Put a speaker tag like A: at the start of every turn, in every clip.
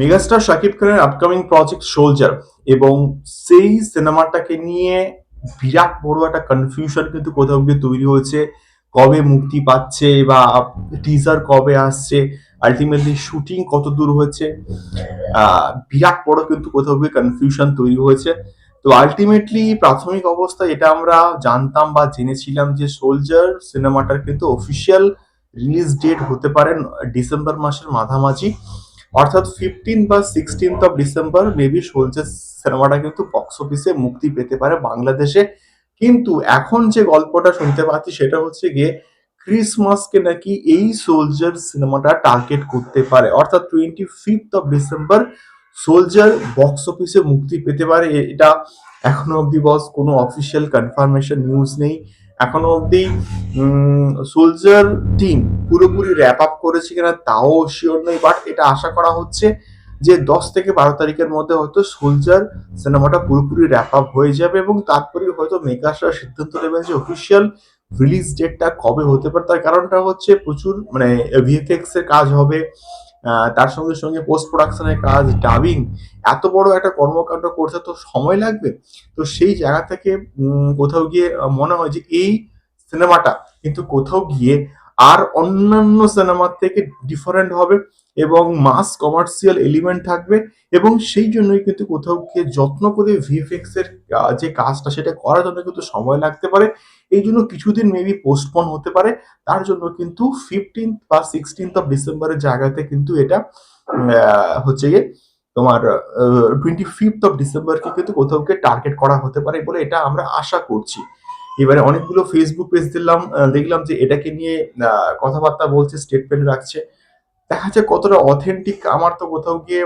A: Megastar Shakib খানের upcoming project soldier এবং সেই সিনেমাটাকে নিয়ে বিরাট বড় একটা কনফিউশন কিন্তু কোথাও গিয়ে তৈরি হয়েছে, কবে মুক্তি পাচ্ছে বা টিজার কবে আসছে আলটিমেটলি শুটিং কত দূর হয়েছে বিরাট বড় কিন্তু কোথাও গিয়ে কনফিউশন তৈরি হয়েছে। তো আলটিমেটলি প্রাথমিক অবস্থায় এটা আমরা জানতাম বা জেনেছিলাম যে সোলজার সিনেমাটার কিন্তু অফিসিয়াল রিলিজ ডেট হতে পারে, ডিসেম্বর মাসের মাঝামাঝি। অর্থাৎ ফিফটিন বা sixteenth of December maybe soldier সিনেমাটা কিন্তু বক্স অফিসে মুক্তি পেতে পারে বাংলাদেশে। কিন্তু এখন যে গল্পটা শুনতে পাচ্ছি, সেটা হচ্ছে গিয়ে ক্রিসমাসকে নাকি এই সোলজার সিনেমাটা টার্গেট করতে পারে। অর্থাৎ twenty fifth of December soldier box অফিসে মুক্তি পেতে পারে। এটা এখনও অবধি বস কোনো অফিসিয়াল কনফার্মেশন নিউজ নেই। এখনও অবধি সোলজার টিম পুরোপুরি র্যাপ আপ করেছে কিনা তাও শিওর নেই বাট এটা আশা করা হচ্ছে যে দশ থেকে বারো তারিখের মধ্যে হয়তো সোলজার সিনেমাটা পুরোপুরি র্যাপ আপ হয়ে যাবে এবং তারপরে হয়তো মেকার্সরা সিদ্ধান্ত নেবেন যে অফিসিয়াল রিলিজ ডেটটা কবে হতে পারে। তার কারণটা হচ্ছে প্রচুর মানে ভিএফএক্স এর কাজ হবে তার সঙ্গে সঙ্গে পোস্ট প্রোডাকশনের কাজ ডাবিং এত বড় একটা কর্মকাণ্ড করতে তো সময় লাগবে। তো সেই জায়গা থেকে কোথাও গিয়ে মনে হয় যে এই সিনেমাটা কিন্তু কোথাও গিয়ে আর অন্যান্য সিনেমার থেকে ডিফারেন্ট হবে এবং মাস কমার্শিয়াল এলিমেন্ট থাকবে এবং সেই জন্যই কিন্তু কোথাও গিয়ে যত্ন করে ভিএফএক্স এর যে কাজটা সেটা করার জন্য কিন্তু সময় লাগতে পারে। এই জন্য কিছুদিন মেবি পোস্টপন হতে পারে। তার জন্য কিন্তু ফিফটিন্থ বা সিক্সটিন্থ অফ ডিসেম্বরের জায়গাতে কিন্তু এটা হচ্ছে গিয়ে তোমার টোয়েন্টি ফিফথ অফ ডিসেম্বরকে কিন্তু কোথাও গিয়ে টার্গেট করা হতে পারে বলে এটা আমরা আশা করছি। এবারে অনেকগুলো ফেসবুক পেজ দিলাম দেখলাম যে এটাকে নিয়ে কথাবার্তা বলছে স্টেটমেন্ট রাখছে। দেখা যায় কতটা অথেন্টিক আমার তো কোথাও গিয়ে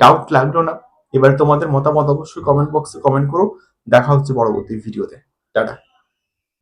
A: ডাউট লাগল না। এবার তোমাদের মতামত অবশ্যই কমেন্ট বক্সে কমেন্ট করো। দেখা হচ্ছে পরবর্তী ভিডিওতে টাটা।